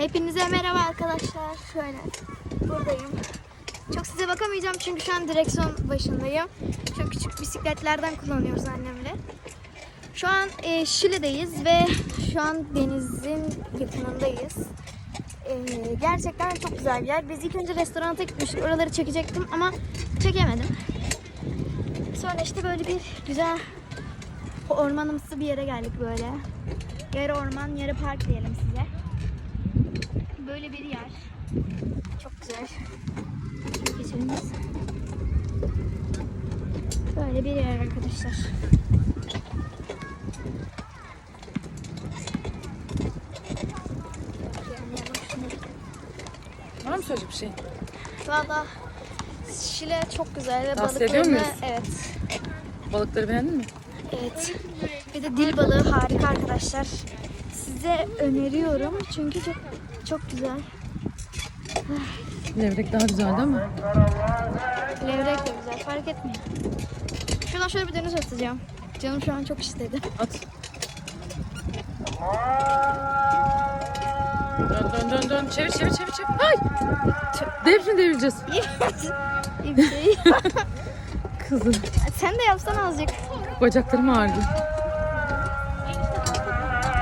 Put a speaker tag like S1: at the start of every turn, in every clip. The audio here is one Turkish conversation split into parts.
S1: Hepinize merhaba arkadaşlar. Şöyle buradayım. Çok size bakamayacağım çünkü şu an direksiyon başındayım. Çok küçük bisikletlerden kullanıyoruz annemle. Şu an e, Şile'deyiz ve şu an denizin yakınındayız. E, gerçekten çok güzel bir yer. Biz ilk önce restoranta gitmiştik. Oraları çekecektim ama çekemedim. Sonra işte böyle bir güzel ormanımsı bir yere geldik böyle. Yarı orman, yarı park diyelim size. Böyle bir yer. Çok güzel. Geçelim biz. Böyle bir yer arkadaşlar.
S2: Var mı söyleyecek bir şey?
S1: Valla Şile çok güzel ve
S2: Tavsiye ediyor
S1: balıklarını
S2: muyuz?
S1: evet
S2: Balıkları beğendin mi?
S1: evet bir de dil balığı harika arkadaşlar. Size öneriyorum çünkü çok çok güzel.
S2: Levrek daha güzel değil mi?
S1: Levrek de güzel fark etmiyor. Şuradan şöyle bir deniz atacağım. Canım şu an çok istedi.
S2: At. Dön dön dön dön. Çevir çevir çevir çevir. Ay! Devrini devireceğiz.
S1: İyi bir şey.
S2: Kızım.
S1: Sen de yapsan azıcık.
S2: Bacaklarım ağrıdı.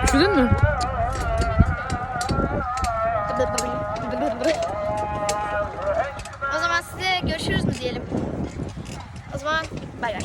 S2: Üşüdün mü? O zaman size görüşürüz mü diyelim? O zaman bay bay.